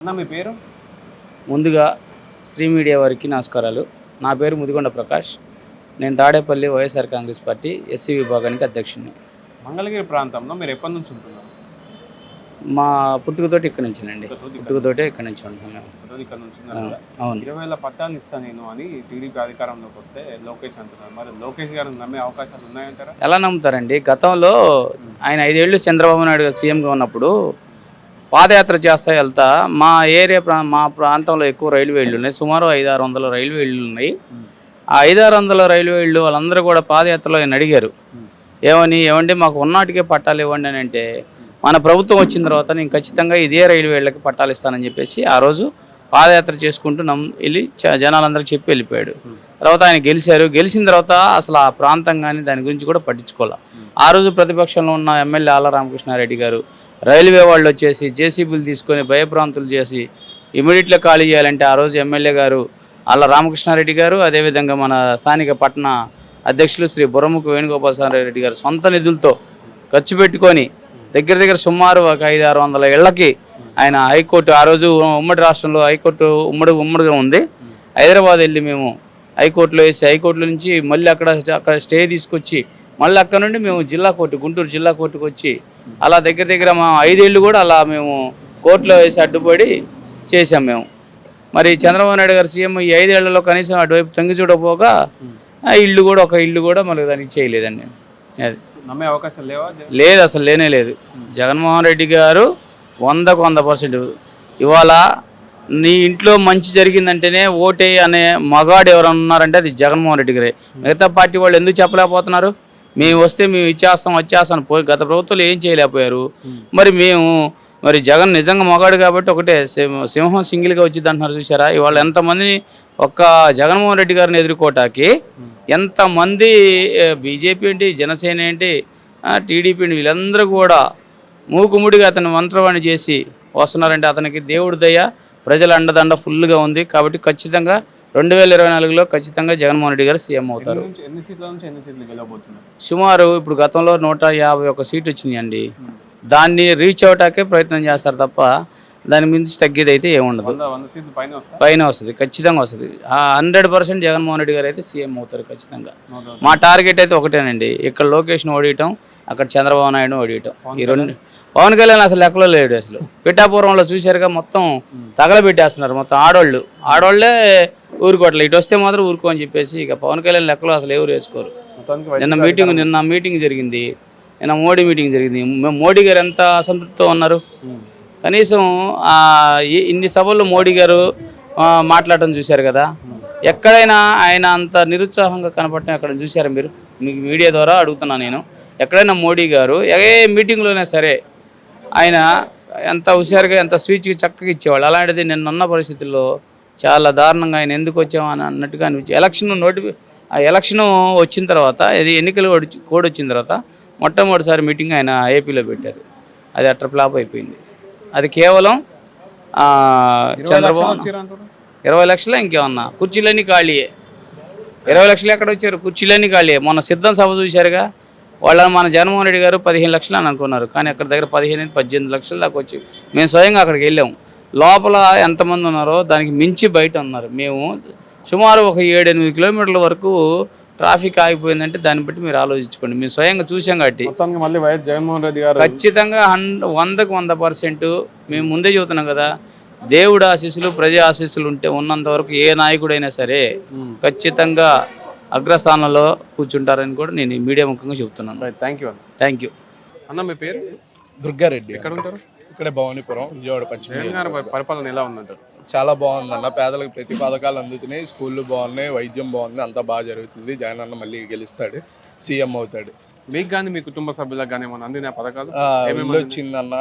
అన్న మీ పేరు? ముందుగా శ్రీ మీడియా వారికి నమస్కారాలు. నా పేరు ముదిగొండ ప్రకాష్. నేను Tadepalli YSR Congress party SC విభాగానికి అధ్యక్షుడిని. మంగళగిరి ప్రాంతంలో మీరు ఎప్పటి నుంచి ఉంటున్నారు? మా పుట్టుకతోటి ఇక్కడి నుంచినండి. పుట్టుకతోటే ఇక్కడి నుంచి ఉంటున్నాం మేము ఈరోజు ఇక్కడ నుంచి ఆ, ఉన్నారు కదా. అవును. ఇరవై వేల పట్టాలు ఇస్తా నేను అని టీడీపీ అధికారంలోకి వస్తే లోకేష్ అంటున్నారు. మరి లోకేష్ గారు నమ్మే అవకాశాలు ఉన్నాయంటారా? ఎలా నమ్ముతారండి? గతంలో ఆయన ఐదేళ్ళు చంద్రబాబు నాయుడు గారు సీఎంగా ఉన్నప్పుడు పాదయాత్ర చేస్తా వెళ్తా. మా ఏరియా ప్రా మా ప్రాంతంలో ఎక్కువ రైల్వేలు ఉన్నాయి. సుమారు ఐదు ఆరు వందల రైల్వేలు ఉన్నాయి. ఆ ఐదు ఆరు వందల రైల్వేళ్ళు వాళ్ళందరూ కూడా పాదయాత్రలో ఆయన అడిగారు. ఏమని? ఏమండి? మాకు ఉన్నాటికే పట్టాలు ఇవ్వండి అని అంటే మన ప్రభుత్వం వచ్చిన తర్వాత నేను ఖచ్చితంగా ఇదే రైల్వేళ్ళకి పట్టాలు ఇస్తానని చెప్పేసి ఆ రోజు పాదయాత్ర చేసుకుంటూ నమ్ వెళ్ళి చ- చెప్పి వెళ్ళిపోయాడు. తర్వాత ఆయన గెలిచారు. గెలిచిన తర్వాత అసలు ఆ ప్రాంతం కానీ దాని గురించి కూడా పట్టించుకోవాలి ఆ రోజు ప్రతిపక్షంలో ఉన్న ఎమ్మెల్యే ఆల రామకృష్ణారెడ్డి గారు రైల్వే వాళ్ళు వచ్చేసి జేసీబీలు తీసుకొని భయభ్రాంతులు చేసి ఇమీడియట్లో ఖాళీ చేయాలంటే ఆ రోజు ఎమ్మెల్యే గారు అలా రామకృష్ణారెడ్డి గారు అదేవిధంగా మన స్థానిక పట్టణ అధ్యక్షులు శ్రీ బుర్రముఖ వేణుగోపాల రెడ్డి గారు సొంత నిధులతో ఖర్చు పెట్టుకొని దగ్గర దగ్గర సుమారు ఒక ఐదు ఆరు వందల ఇళ్ళకి ఆయన హైకోర్టు ఆ రోజు ఉమ్మడి రాష్ట్రంలో హైకోర్టు ఉమ్మడి ఉమ్మడిగా ఉంది. హైదరాబాద్ వెళ్ళి మేము హైకోర్టులో వేసి హైకోర్టులో నుంచి మళ్ళీ అక్కడ అక్కడ స్టే తీసుకొచ్చి మళ్ళీ అక్కడ నుండి మేము జిల్లా కోర్టు గుంటూరు జిల్లా కోర్టుకు వచ్చి అలా దగ్గర దగ్గర మా ఐదేళ్ళు కూడా అలా మేము కోర్టులో వేసి అడ్డుపడి చేసాం మేము. మరి చంద్రబాబు నాయుడు గారు సీఎం ఈ ఐదేళ్ళలో కనీసం అటువైపు తొంగి చూడకపోగా ఆ ఇల్లు కూడా ఒక ఇల్లు కూడా మళ్ళీ దానికి చేయలేదండి. అది. నమ్మే అవకాశాలు లేవా? లేదు అసలు లేనే లేదు. జగన్మోహన్ రెడ్డి గారు వందకు వంద పర్సెంట్ ఇవాళ నీ ఇంట్లో మంచి జరిగిందంటేనే ఓటే అనే మగాడు ఎవరన్నా ఉన్నారంటే అది జగన్మోహన్ రెడ్డి గారే. మిగతా పార్టీ వాళ్ళు ఎందుకు చెప్పలేకపోతున్నారు? మేము వస్తే మేము ఇచ్చేస్తాం వచ్చేస్తాం. పోయి గత ప్రభుత్వాలు ఏం చేయలేకపోయారు. మరి మేము మరి జగన్ నిజంగా మగాడు కాబట్టి ఒకటే సింహం సింగిల్గా వచ్చింది అంటున్నారు చూసారా ఇవాళ ఎంతమందిని ఒక్క జగన్మోహన్ రెడ్డి గారిని ఎదుర్కోవటానికి ఎంతమంది బీజేపీ ఏంటి జనసేన ఏంటి టీడీపీ వీళ్ళందరూ కూడా మూకుముడిగా అతను మంత్రవాణి చేసి వస్తున్నారంటే అతనికి దేవుడి దయ ప్రజల అండదండ ఫుల్గా ఉంది. కాబట్టి ఖచ్చితంగా రెండు వేల ఇరవై నాలుగులో ఖచ్చితంగా జగన్మోహన్ రెడ్డి గారు సీఎం అవుతారు. సుమారు ఇప్పుడు గతంలో నూట యాభై ఒక సీట్ వచ్చినాయండి. దాన్ని రీచ్ అవటాకే ప్రయత్నం చేస్తారు తప్ప దాని మించి తగ్గేది అయితే ఏముండదు పైన వస్తా పైన వస్తుంది ఖచ్చితంగా వస్తుంది. హండ్రెడ్ పర్సెంట్ జగన్మోహన్ రెడ్డి గారు అయితే సీఎం అవుతారు ఖచ్చితంగా. మా టార్గెట్ అయితే ఒకటేనండి. ఇక్కడ లోకేష్ను ఓడియటం అక్కడ చంద్రబాబు నాయుడు ఓడియటం. ఈ రెండు పవన్ కళ్యాణ్ అసలు లెక్కలో లేడు అసలు. పిఠాపురంలో చూశారుగా మొత్తం తగలబెట్టేస్తున్నారు మొత్తం ఆడోళ్ళు. ఆడోళ్ళే ఊరుకోవట్లేదు ఇటు వస్తే మాత్రం ఊరుకో అని చెప్పేసి ఇక పవన్ కళ్యాణ్ లెక్కలో అసలు ఎవరు వేసుకోరు. నిన్న మీటింగ్ నిన్న మీటింగ్ జరిగింది. నిన్న మోడీ మీటింగ్ జరిగింది. మోడీ గారు ఎంత అసంతృప్తితో ఉన్నారు. కనీసం ఇన్ని సభల్లో మోడీ గారు మాట్లాడటం చూశారు కదా. ఎక్కడైనా ఆయన అంత నిరుత్సాహంగా కనపడటం ఎక్కడ చూశారా మీరు? మీకు మీడియా ద్వారా అడుగుతున్నా నేను. ఎక్కడైనా మోడీ గారు ఏ మీటింగ్లోనే సరే ఆయన ఎంత హుషారుగా ఎంత స్పీచ్కి చక్కగా ఇచ్చేవాళ్ళు. అలాంటిది నిన్నున్న పరిస్థితుల్లో చాలా దారుణంగా ఆయన ఎందుకు వచ్చామని అన్నట్టుగా అనిపించి ఎలక్షన్ నోటి ఆ ఎలక్షన్ వచ్చిన తర్వాత ఇది ఎన్నికలు కోడ్ వచ్చిన తర్వాత మొట్టమొదటిసారి మీటింగ్ ఆయన ఏపీలో పెట్టారు. అది అట్ర ఫ్లాప్ అయిపోయింది. అది కేవలం చంద్రబాబు? ఇరవై లక్షలు ఇంకేమన్నా? కుర్చీలన్నీ ఖాళీయే. ఇరవై లక్షలు ఎక్కడ వచ్చారు? కుర్చీలన్నీ ఖాళీయే. మొన్న సిద్ధం సభ చూశారుగా. వాళ్ళని మన జగన్మోహన్ రెడ్డి గారు పదిహేను లక్షలు అని అనుకున్నారు. కానీ అక్కడ దగ్గర పదిహేను పద్దెనిమిది లక్షల దాకా వచ్చి మేము స్వయంగా అక్కడికి వెళ్ళాము. లోపల ఎంతమంది ఉన్నారో దానికి మించి బయట ఉన్నారు. మేము సుమారు ఒక ఏడు ఎనిమిది కిలోమీటర్ల వరకు ట్రాఫిక్ ఆగిపోయిందంటే దాన్ని బట్టి మీరు ఆలోచించుకోండి. మేము స్వయంగా చూసాం కాబట్టి. మొత్తానికి మళ్ళీ వైఎస్ జగన్మోహన్ రెడ్డి గారు ఖచ్చితంగా వందకు వంద పర్సెంట్ మేము ముందే చెబుతున్నాం కదా దేవుడు ఆశీస్సులు ప్రజా ఆశీస్సులు ఉంటే ఉన్నంత వరకు ఏ నాయకుడైనా సరే. ఖచ్చితంగా అగ్రస్థానంలో కూర్చుంటారని కూడా నేను ఈ మీడియా ముఖంగా చెబుతున్నాను. థ్యాంక్ యూ అన్న థ్యాంక్ యూ అన్న మీ పేరు? దుర్గారెడ్డి. ఎక్కడ ఉంటారు? ఇక్కడే భవానీపురం విజయవాడ పశ్చిమ పరిపాలన ఎలా ఉందంటారు? చాలా బాగుందన్న. పేదలకు ప్రతి పథకాలు అందుతున్నాయి స్కూళ్ళు బాగున్నాయి వైద్యం బాగుంది అంతా బాగా జరుగుతుంది. జగన్ అన్న మళ్ళీ గెలుస్తాడు సీఎం అవుతాడు. మీకు కానీ మీ కుటుంబ సభ్యులకు కానీ ఏమైనా అందిన పథకాలు? ఏమేమి వచ్చిందన్న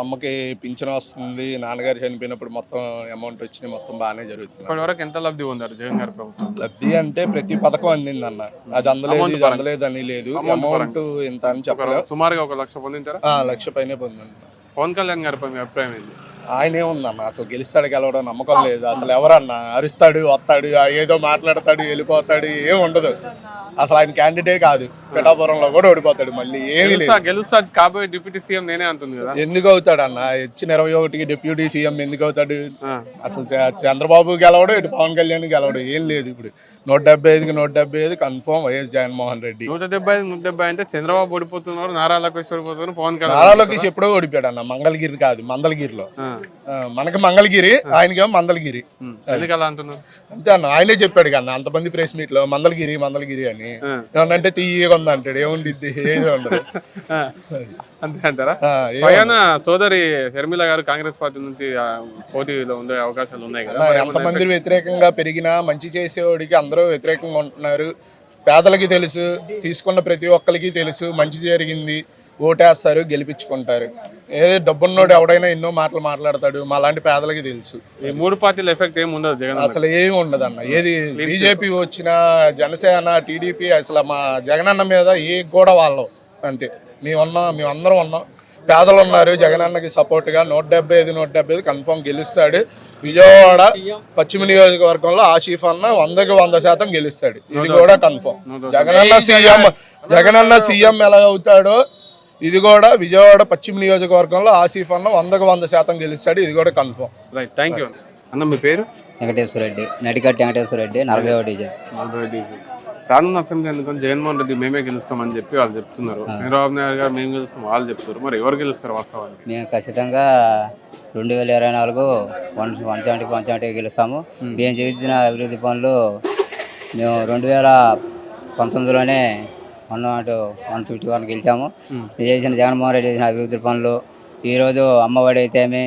అమ్మకి పింఛన్ వస్తుంది నాన్నగారు చనిపోయినప్పుడు మొత్తం అమౌంట్ వచ్చినాయి మొత్తం బాగానే జరుగుతుంది. ఇప్పటి వరకు ఎంత లబ్ధి పొందారు జగన్ గారి ప్రభుత్వం? లబ్ధి అంటే ప్రతి పథకం అందిందన్న. అది అందలేదు ఇది అందలేదు అని లేదు. అమౌంట్ ఇంత అని చెప్పలేదు సుమారుగా ఒక లక్ష పొందింటారా? లక్ష పైనే పొందండి పవన్ కళ్యాణ్ గారిపై మీ అభిప్రాయం ఏంటి? ఆయన ఏముందన్న అసలు గెలుస్తాడు గెలవడం నమ్మకం లేదు. అసలు ఎవరన్నా అరుస్తాడు వస్తాడు ఏదో మాట్లాడతాడు వెళ్ళిపోతాడు ఏం ఉండదు. అసలు ఆయన క్యాండిడేట్ కాదు. పిఠాపురంలో కూడా ఓడిపోతాడు మళ్ళీ ఏమీ లేదు. గెలుస్తా గెలుస్తా కాబోయే డిప్యూటీ సీఎం నేనే అంటుంది కదా. ఎందుకు అవుతాడు అన్న ఇచ్చిన ఇరవై ఒకటికి డిప్యూటీ సీఎం ఎందుకు అవుతాడు. అసలు చంద్రబాబు గెలవడు ఇటు పవన్ కళ్యాణ్ గెలవడు ఏం లేదు ఇప్పుడు. నూట డెబ్బై ఐదుకి నూట డెబ్బై ఐదు కన్ఫర్మ్ వైఎస్ జగన్మోహన్ రెడ్డి. నూట డెబ్బై ఐదు నూట డెబ్బై అంటే చంద్రబాబు ఓడిపోతున్నారు నారా లోకేష్ ఓడిపోతున్నారు పవన్ కళ్యాణ్ నారా లోకేష్ ఎప్పుడో ఓడిపోయాడు అన్న మంగళగిరి కాదు మందలగిరిలో. మనకి మంగళగిరి ఆయనకేమో మందలగిరి. ఉమ్. ఎందుకు అలా అంటున్నారు అంతే అన్న ఆయనే చెప్పాడు కన్నా అంతమంది ప్రెస్ మీట్లో మందలగిరి మందలగిరి అని. ఏమన్నంటే తీయగా ఉంది అంటాడు ఏముండిద్ది ఏది ఉండదు. అంతే అంటారా? స్వయాన సోదరి షర్మిల గారు కాంగ్రెస్ పార్టీ నుంచి పోటీలో ఉండే అవకాశాలు ఉన్నాయి కదా ఎంతమంది వ్యతిరేకంగా పెరిగినా మంచి చేసేవాడికి అందరూ వ్యతిరేకంగా ఉంటున్నారు. పేదలకి తెలుసు తీసుకున్న ప్రతి ఒక్కరికి తెలుసు మంచి జరిగింది. ఓటేస్తారు గెలిపించుకుంటారు. ఏదో డబ్బున్నోడు ఎవడైనా ఎన్నో మాటలు మాట్లాడతాడు మా లాంటి పేదలకి తెలుసు. ఈ మూడు పార్టీల ఎఫెక్ట్ ఏమి ఉండదు జగన్. అసలు ఏమి ఉండదు అన్న ఏది బీజేపీ వచ్చిన జనసేన టీడీపీ అసలు మా జగనన్న మీద ఏ కూడా వాళ్ళం. అంతే. మేము ఉన్నాం మేము అందరం ఉన్నాం. పేదలు ఉన్నారు జగనన్నకి సపోర్ట్గా నూట డెబ్బై ఐదు నూట డెబ్బై ఐదు కన్ఫర్మ్ గెలుస్తాడు. విజయవాడ పశ్చిమ నియోజకవర్గంలో ఆషీఫ్ అన్న వందకి వంద శాతం గెలుస్తాడు. ఇది కూడా కన్ఫర్మ్. జగనన్న సీఎం జగనన్న సీఎం ఎలా అవుతాడో ఇది కూడా విజయవాడ పశ్చిమ నియోజకవర్గంలో ఆసిఫ్ అన్న వందకు వంద శాతం గెలుస్తాడు. ఇది కూడా కన్ఫర్మ్ రైట్ థ్యాంక్ యూ అన్న మీ పేరు? వెంకటేశ్వర రెడ్డి. నడికట్టి వెంకటేశ్వర రెడ్డి నలభై ఒకటి నలభై డీజీ రానున్న అసెంబ్లీ ఎందుకని జగన్మోహన్ రెడ్డి మేమే గెలుస్తామని చెప్పి వాళ్ళు చెప్తున్నారు. చంద్రబాబు నాయుడు గారు మేము గెలుస్తాం వాళ్ళు చెప్తారు. మరి ఎవరు గెలుస్తారు వాస్తవానికి? మేము ఖచ్చితంగా రెండు వేల ఇరవై నాలుగు one one seventy one seventy గెలుస్తాము. మేము చేయించిన అభివృద్ధి పనులు మేము రెండు వేల పంతొమ్మిదిలోనే one not one fifty one గెలిచాము. చేసిన జగన్మోహన్ రెడ్డి చేసిన అభివృద్ధి పనులు. ఈరోజు అమ్మఒడి అయితేమి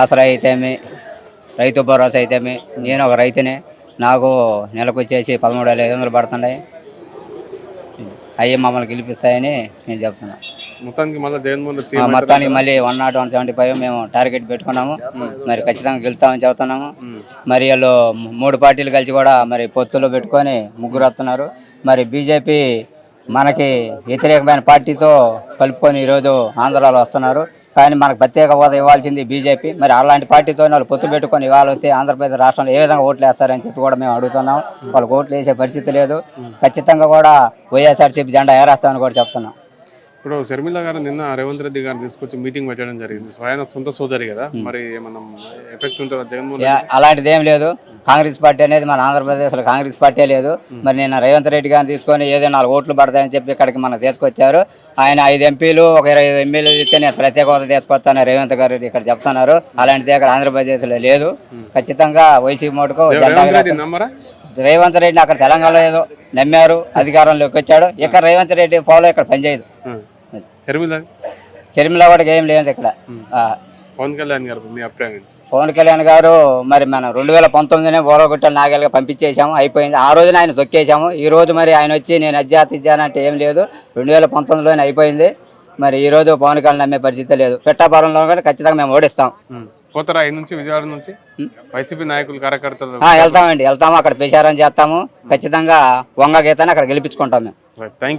ఆసరా అయితేమి రైతు భరోసా అయితేమి నేను ఒక రైతునే. నాకు నెలకు వచ్చేసి పదమూడు వేల ఐదు వందలు పడుతున్నాయి. అవి మమ్మల్ని గెలిపిస్తాయని నేను చెప్తున్నాను మొత్తానికి మళ్ళీ జగన్మోహన్ రెడ్డి మొత్తానికి మళ్ళీ one not one seventy five మేము టార్గెట్ పెట్టుకున్నాము. మరి ఖచ్చితంగా గెలుస్తామని చెబుతున్నాము మరి వీళ్ళు మూడు పార్టీలు కలిసి కూడా మరి పొత్తులో పెట్టుకొని ముగ్గురు వస్తున్నారు. మరి బీజేపీ మనకి వ్యతిరేకమైన పార్టీతో కలుపుకొని ఈరోజు ఆంధ్రాలో వస్తున్నారు. కానీ మనకు ప్రత్యేక హోదా ఇవ్వాల్సింది బీజేపీ. మరి అలాంటి పార్టీతో వాళ్ళు పొత్తు పెట్టుకొని ఇవ్వాలైతే ఆంధ్రప్రదేశ్ రాష్ట్రంలో ఏ విధంగా ఓట్లు వేస్తారని చెప్పి కూడా మేము అడుగుతున్నాం. వాళ్ళకి ఓట్లు వేసే పరిస్థితి లేదు. ఖచ్చితంగా కూడా వైఎస్ఆర్సీపీ జెండా ఏరేస్తామని కూడా చెప్తున్నాం. ఇప్పుడు షర్మిల గారు నిన్న రేవంత్ రెడ్డి గారిని తీసుకొచ్చి మీటింగ్ పెట్టడం జరిగింది. స్వయం సొంత సోదరి కదా. మరి ఏమన్నా ఎఫెక్ట్ ఉంటుందా? జగన్మోహన్ అలాంటిది ఏం లేదు. కాంగ్రెస్ పార్టీ అనేది మన ఆంధ్రప్రదేశ్లో కాంగ్రెస్ పార్టీ లేదు. మరి నేను రేవంత్ రెడ్డి గారిని తీసుకొని ఏదో నాలుగు ఓట్లు పడతాయని చెప్పి ఇక్కడికి మనకు తీసుకొచ్చారు. ఆయన ఐదు ఎంపీలు ఒక ఇరవై ఐదు ఎమ్మెల్యేలు ఇస్తే నేను ప్రత్యేక హోదా తీసుకొస్తాను రేవంత్ గారు ఇక్కడ చెప్తున్నారు. అలాంటిది ఇక్కడ ఆంధ్రప్రదేశ్లో లేదు. ఖచ్చితంగా వైసీపీ మోటుకు రేవంత్ రెడ్డిని అక్కడ తెలంగాణలో ఏదో నమ్మారు అధికారంలోకి వచ్చాడు. ఇక్కడ రేవంత్ రెడ్డి ఫాలో ఇక్కడ పనిచేయదు. షర్మిల కూడా ఏం లేదు ఇక్కడ. పవన్ కళ్యాణ్ గారు మీ అభిప్రాయం? పవన్ కళ్యాణ్ గారు మరి మనం రెండు వేల పంతొమ్మిదినే ఓరగొట్టలు నాగేలుగా పంపించేశాము అయిపోయింది. ఆ రోజున ఆయన తొక్కేశాము. ఈ రోజు మరి ఆయన వచ్చి నేను అజ్జాత ఇచ్చానంటే ఏం లేదు. రెండు వేల పంతొమ్మిదిలోనే అయిపోయింది. మరి ఈ రోజు పవన్ కళ్యాణ్ నమ్మే పరిస్థితి లేదు. పెట్టాపురంలో కూడా ఖచ్చితంగా మేము ఓడిస్తాం. పోతారా ఈ నుంచి విజయవాడ నుంచి? వైసీపీ నాయకులు కార్యకర్తలు? వెళ్తామండి. వెళ్తాము. అక్కడ ప్రచారం చేస్తాము. ఖచ్చితంగా వంగ గీతాన్ని అక్కడ గెలిపించుకుంటాం మేము. థ్యాంక్